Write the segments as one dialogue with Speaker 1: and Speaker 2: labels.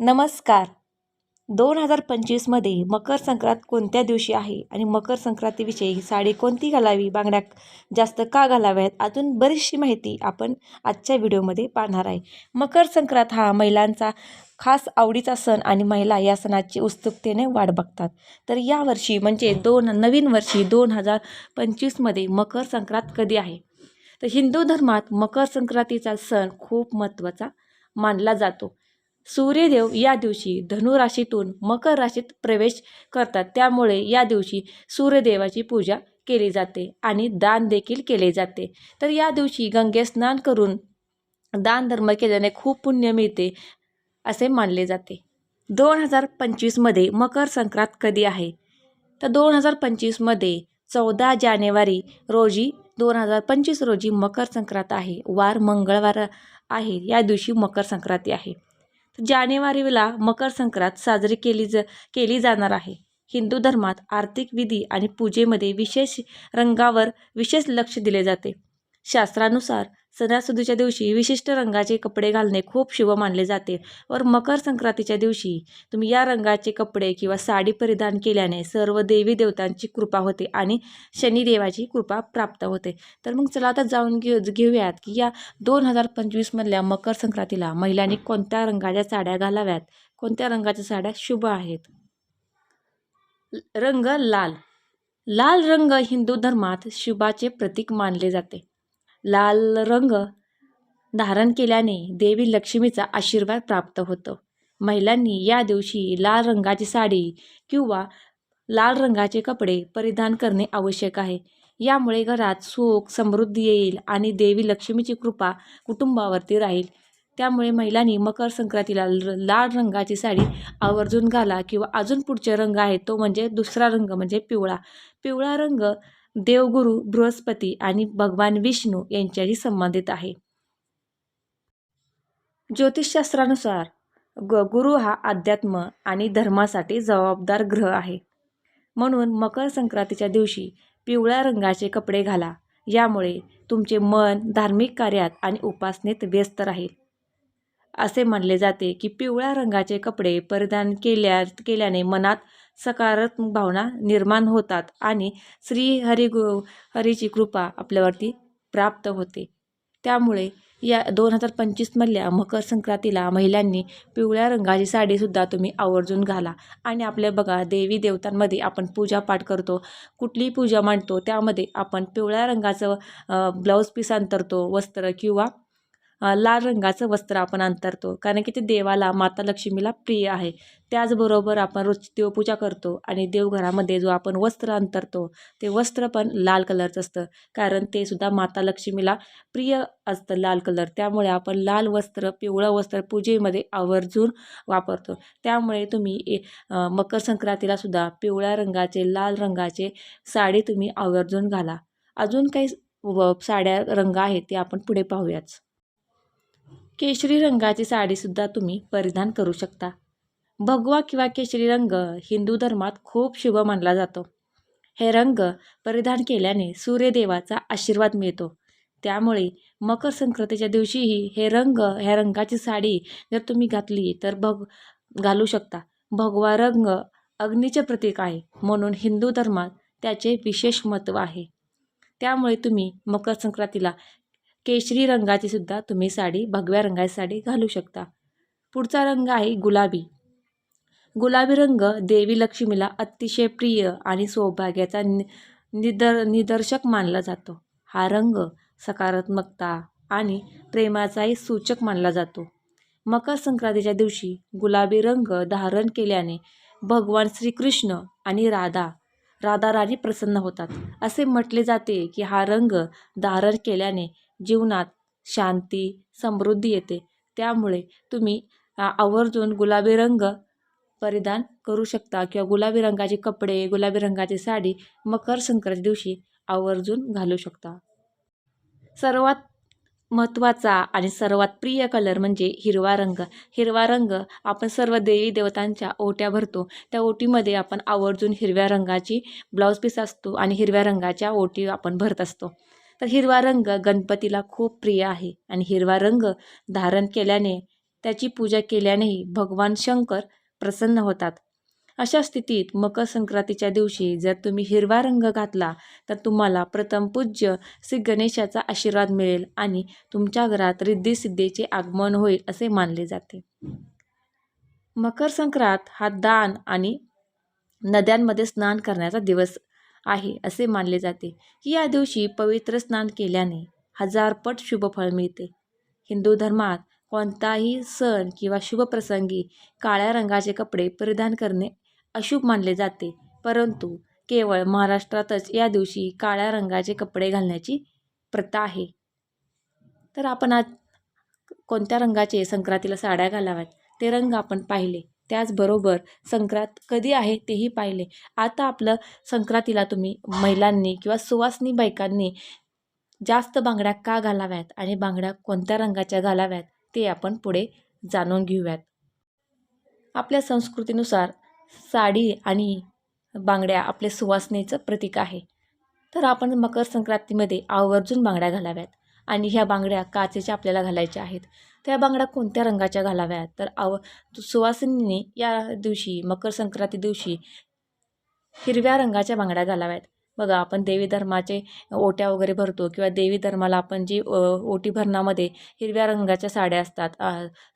Speaker 1: नमस्कार. दोन हजार पंचवीसमध्ये मकर संक्रांत कोणत्या दिवशी आहे आणि मकर संक्रांतीविषयी साडी कोणती घालावी बांगड्या जास्त का घालाव्यात अजून बरीचशी माहिती आपण आजच्या व्हिडिओमध्ये पाहणार आहे. मकर संक्रांत हा महिलांचा खास आवडीचा सण आणि महिला या सणाची उत्सुकतेने वाट बघतात. तर यावर्षी म्हणजे दोन नवीन वर्षी दोन हजार पंचवीसमध्ये मकर संक्रांत कधी आहे? तर हिंदू धर्मात मकर संक्रांतीचा सण खूप महत्त्वाचा मानला जातो. सूर्यदेव या दिवशी धनुराशीतून मकर राशीत प्रवेश करतात. त्यामुळे या दिवशी सूर्यदेवाची पूजा केली जाते आणि दान देखील केले जाते. तर या दिवशी गंगे स्नान करून दान धर्म केल्याने खूप पुण्य मिळते असे मानले जाते. दोन हजार पंचवीसमध्ये मकर संक्रांत कधी आहे? तर दोन हजार पंचवीसमध्ये चौदा जानेवारी रोजी दोन हजार पंचवीस रोजी मकर संक्रांत आहे. वार मंगळवार आहे. या दिवशी मकर संक्रांती आहे. जानेवारीला मकर संक्रांत साजरी केली ज केली जाणार आहे. हिंदू धर्मात आर्थिक विधी आणि पूजेमध्ये विशेष रंगावर विशेष लक्ष दिले जाते. शास्त्रानुसार सणासुदीच्या दिवशी विशिष्ट रंगाचे कपडे घालणे खूप शुभ मानले जाते. वर मकर संक्रांतीच्या दिवशी तुम्ही या रंगाचे कपडे किंवा साडी परिधान केल्याने सर्व देवी देवतांची कृपा होते आणि शनिदेवाची कृपा प्राप्त होते. तर मग चला आता जाऊन घेऊ घेऊयात की या दोन हजार पंचवीसमधल्या मकर संक्रांतीला महिलांनी कोणत्या रंगाच्या साड्या घालाव्यात? कोणत्या रंगाच्या साड्या शुभ आहेत? रंग लाल. लाल रंग हिंदू धर्मात शुभाचे प्रतीक मानले जाते. लाल रंग धारण केल्याने देवी लक्ष्मीचा आशीर्वाद प्राप्त होतो. महिलांनी या दिवशी लाल रंगाची साडी किंवा लाल रंगाचे कपडे परिधान करणे आवश्यक आहे. यामुळे घरात सुख समृद्धी येईल आणि देवी लक्ष्मीची कृपा कुटुंबावरती राहील. त्यामुळे महिलांनी मकर संक्रांतीला लाल रंगाची साडी आवर्जून घाला किंवा अजून पुढचे रंग आहे तो म्हणजे दुसरा रंग म्हणजे पिवळा. पिवळा रंग देवगुरु बृहस्पती आणि भगवान विष्णू यांच्याशी संबंधित आहे. ज्योतिषशास्त्रानुसार ग गुरु हा अध्यात्म आणि धर्मासाठी जबाबदार ग्रह आहे. म्हणून मकर संक्रांतीच्या दिवशी पिवळ्या रंगाचे कपडे घाला. यामुळे तुमचे मन धार्मिक कार्यात आणि उपासनेत व्यस्त राहील. असे मानले जाते की पिवळ्या रंगाचे कपडे परिधान केल्या केल्याने मनात सकारात्मक भावना निर्माण होतात आणि श्री हरी गु हरीची कृपा आपल्यावरती प्राप्त होते. त्यामुळे या दोन हजार पंचवीसमधल्या मकर संक्रांतीला महिलांनी पिवळ्या रंगाची साडीसुद्धा तुम्ही आवर्जून घाला. आणि आपल्या बघा देवी देवतांमध्ये आपण पूजापाठ करतो कुठलीही पूजा मांडतो त्यामध्ये आपण पिवळ्या रंगाचं ब्लाऊज पीस अंतरतो वस्त्र किंवा लाल रंगाचं वस्त्र आपण अंतरतो. कारण की ते देवाला माता लक्ष्मीला प्रिय आहे. त्याचबरोबर आपण रोज देवपूजा करतो आणि देवघरामध्ये जो आपण वस्त्र अंतरतो ते वस्त्र पण लाल कलरचं असतं. कारण ते सुद्धा माता लक्ष्मीला प्रिय असतं लाल कलर. त्यामुळे आपण लाल वस्त्र पिवळं वस्त्र पूजेमध्ये आवर्जून वापरतो. त्यामुळे तुम्ही मकर संक्रांतीला सुद्धा पिवळ्या रंगाचे लाल रंगाचे साडी तुम्ही आवर्जून घाला. अजून काही व साड्या रंग आहेत ते आपण पुढे पाहूयाच. केशरी रंगाची साडीसुद्धा तुम्ही परिधान करू शकता. भगवा किंवा केशरी रंग हिंदू धर्मात खूप शुभ मानला जातो. हे रंग परिधान केल्याने सूर्यदेवाचा आशीर्वाद मिळतो. त्यामुळे मकर संक्रांतीच्या दिवशीही हे रंग ह्या रंगाची साडी जर तुम्ही घातली तर भग घालू शकता. भगवा रंग अग्नीचे प्रतीक आहे म्हणून हिंदू धर्मात त्याचे विशेष महत्त्व आहे. त्यामुळे तुम्ही मकर संक्रांतीला केशरी रंगाची सुद्धा तुम्ही साडी भगव्या रंगाची साडी घालू शकता. पुढचा रंग आहे गुलाबी. गुलाबी रंग देवी लक्ष्मीला अतिशय प्रिय आणि सौभाग्याचा नि निदर निदर्शक मानला जातो. हा रंग सकारात्मकता आणि प्रेमाचाही सूचक मानला जातो. मकर संक्रांतीच्या दिवशी गुलाबी रंग धारण केल्याने भगवान श्रीकृष्ण आणि राधा राधा राणी प्रसन्न होतात. असे म्हटले जाते की हा रंग धारण केल्याने जीवनात शांती समृद्धी येते. त्यामुळे तुम्ही आवर्जून गुलाबी रंग परिधान करू शकता किंवा गुलाबी रंगाचे कपडे गुलाबी रंगाची साडी मकर संक्रांती दिवशी आवर्जून घालू शकता. सर्वात महत्त्वाचा आणि सर्वात प्रिय कलर म्हणजे हिरवा रंग. हिरवा रंग आपण सर्व देवी देवतांच्या ओट्या भरतो. त्या ओटीमध्ये आपण आवर्जून हिरव्या रंगाची ब्लाऊज पीस असतो आणि हिरव्या रंगाच्या ओटी आपण भरत असतो. तर हिरवा रंग गणपतीला खूप प्रिय आहे. आणि हिरवा रंग धारण केल्याने त्याची पूजा केल्यानेही भगवान शंकर प्रसन्न होतात. अशा स्थितीत मकर संक्रांतीच्या दिवशी जर तुम्ही हिरवा रंग घातला तर तुम्हाला प्रथम पूज्य श्री गणेशाचा आशीर्वाद मिळेल आणि तुमच्या घरात रिद्धिसिद्धीचे आगमन होईल असे मानले जाते. मकर संक्रांत हा दान आणि नद्यांमध्ये स्नान करण्याचा दिवस आहे असे मानले जाते. की या दिवशी पवित्र स्नान केल्याने हजारपट शुभफळ मिळते. हिंदू धर्मात कोणताही सण किंवा शुभप्रसंगी काळ्या रंगाचे कपडे परिधान करणे अशुभ मानले जाते. परंतु केवळ महाराष्ट्रातच या दिवशी काळ्या रंगाचे कपडे घालण्याची प्रथा आहे. तर आपण आज कोणत्या रंगाचे संक्रांतीला साड्या घालाव्यात ते रंग आपण पाहिले. त्याचबरोबर संक्रांत कधी आहे तेही पाहिले. आता आपलं संक्रांतीला तुम्ही महिलांनी किंवा सुवासनी बायकांनी जास्त बांगड्या का घालाव्यात आणि बांगड्या कोणत्या रंगाच्या घालाव्यात ते आपण पुढे जाणून घेऊयात. आपल्या संस्कृतीनुसार साडी आणि बांगड्या आपल्या सुवासनेचं प्रतीक आहे. तर आपण मकर संक्रांतीमध्ये आवर्जून बांगड्या घालाव्यात आणि ह्या बांगड्या काचेच्या आपल्याला घालायच्या आहेत. त्या बांगड्या कोणत्या रंगाच्या घालाव्या तर आव सुवासिनीने या दिवशी मकर संक्रांती दिवशी हिरव्या रंगाच्या बांगड्या घालाव्यात. बघा आपण देवी धर्माचे ओट्या वगैरे भरतो किंवा देवी धर्माला आपण जी ओटी भरणामध्ये हिरव्या रंगाच्या साड्या असतात.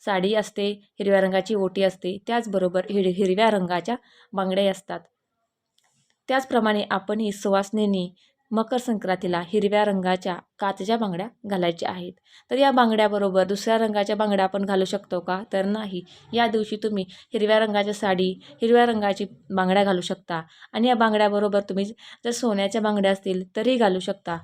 Speaker 1: साडी असते हिरव्या रंगाची ओटी असते त्याचबरोबर हिर हिरव्या रंगाच्या बांगड्या असतात. त्याचप्रमाणे आपण ही सुवासनेनी मकर संक्रांतीला हिरव्या रंगाच्या काचच्या बांगड्या घालायच्या आहेत. तर या बांगड्याबरोबर दुसऱ्या रंगाच्या बांगड्या आपण घालू शकतो का? तर नाही. या दिवशी तुम्ही हिरव्या रंगाच्या साडी हिरव्या रंगाची बांगड्या घालू शकता आणि या बांगड्याबरोबर तुम्ही जर सोन्याच्या बांगड्या असतील तरी घालू शकता.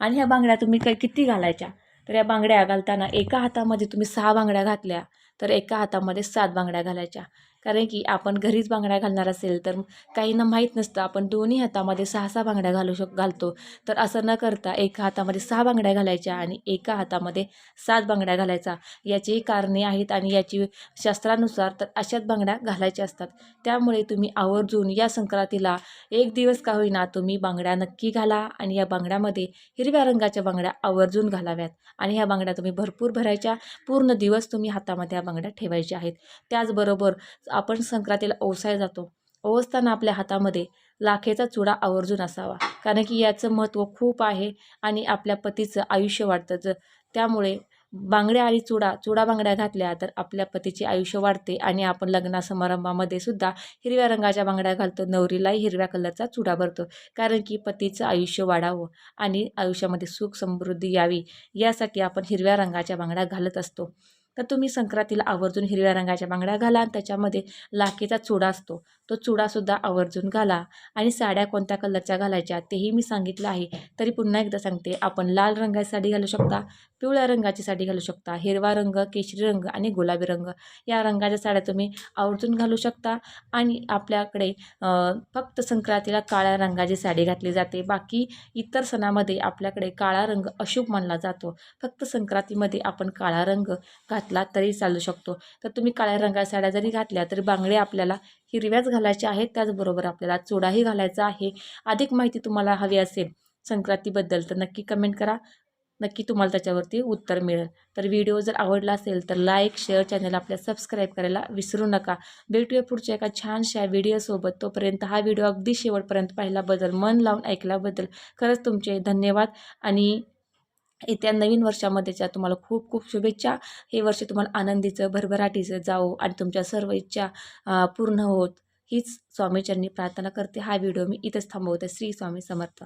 Speaker 1: आणि ह्या बांगड्या तुम्ही काही किती घालायच्या? तर या बांगड्या घालताना एका हातामध्ये तुम्ही सहा बांगड्या घातल्या तर एका हातामध्ये सात बांगड्या घालायच्या. कारण की आपण घरीच बांगड्या घालणार असेल तर काहींना माहीत नसतं. आपण दोन्ही हातामध्ये सहा सहा बांगड्या घालू शक घालतो. तर असं न करता एका हातामध्ये सहा बांगड्या घालायच्या आणि एका हातामध्ये सात बांगड्या घालायचा. याचीही कारणे आहेत आणि याची शास्त्रानुसार तर अशाच बांगड्या घालायच्या असतात. त्यामुळे तुम्ही आवर्जून या संक्रांतीला एक दिवस का होईना तुम्ही बांगड्या नक्की घाला आणि या बांगड्यामध्ये हिरव्या रंगाच्या बांगड्या आवर्जून घालाव्यात. आणि ह्या बांगड्या तुम्ही भरपूर भरायच्या. पूर्ण दिवस तुम्ही हातामध्ये ह्या बांगड्या ठेवायच्या आहेत. त्याचबरोबर आपण संक्रांतीला ओसाय जातो. ओसताना आपल्या हातामध्ये लाखेचा चुडा आवर्जून असावा. कारण की याचं महत्त्व खूप आहे आणि आपल्या पतीचं आयुष्य वाढतं. ज त्यामुळे बांगड्या आणि चुडा चुडा बांगड्या घातल्या तर आपल्या पतीचे आयुष्य वाढते आणि आपण लग्ना समारंभामध्ये सुद्धा हिरव्या रंगाच्या बांगड्या घालतो. नवरीलाही हिरव्या कलरचा चुडा भरतो. कारण की पतीचं आयुष्य वाढावं आणि आयुष्यामध्ये सुख समृद्धी यावी यासाठी आपण हिरव्या रंगाच्या बांगड्या घालत असतो. तर तुम्ही संक्रांतीला आवर्जून हिरव्या रंगाच्या बांगड्या घाला आणि त्याच्यामध्ये लाखेचा चुडा असतो. तो चुडासुद्धा आवर्जून घाला आणि साड्या कोणत्या कलरच्या घालायच्या तेही मी सांगितलं आहे. तरी पुन्हा एकदा सांगते आपण लाल रंगाची साडी घालू शकता पिवळ्या रंगाची साडी घालू शकता हिरवा रंग केशरी रंग आणि गुलाबी रंग. या रंगाच्या साड्या तुम्ही आवर्जून घालू शकता आणि आपल्याकडे फक्त संक्रांतीला काळ्या रंगाची साडी घातली जाते. बाकी इतर सणामध्ये आपल्याकडे काळा रंग अशुभ मानला जातो. फक्त संक्रांतीमध्ये आपण काळा रंग घात घातला तरी चालू शकतो. तर तुम्ही काळ्या रंगाच्या साड्या जरी घातल्या तरी बांगडे आपल्याला हिरव्याच घालायच्या आहेत. त्याचबरोबर आपल्याला चुडाही घालायचा आहे. अधिक माहिती तुम्हाला हवी असेल संक्रांतीबद्दल तर नक्की कमेंट करा. नक्की तुम्हाला त्याच्यावरती उत्तर मिळेल. तर व्हिडिओ जर आवडला असेल तर लाईक शेअर चॅनल आपल्या सबस्क्राईब करायला विसरू नका. भेटूया पुढच्या एका छानशा व्हिडिओसोबत तोपर्यंत हा व्हिडिओ अगदी शेवटपर्यंत पाहिल्याबद्दल मन लावून ऐकल्याबद्दल खरंच तुमचे धन्यवाद आणि येत्या नवीन वर्षामध्येच्या तुम्हाला खूप खूप शुभेच्छा. हे वर्ष तुम्हाला आनंदीचं भरभराटीचं जावो आणि तुमच्या सर्व इच्छा पूर्ण होत. हीच स्वामीचरणी प्रार्थना करते. हा व्हिडिओ मी इथंच थांबवते. श्री स्वामी समर्थ.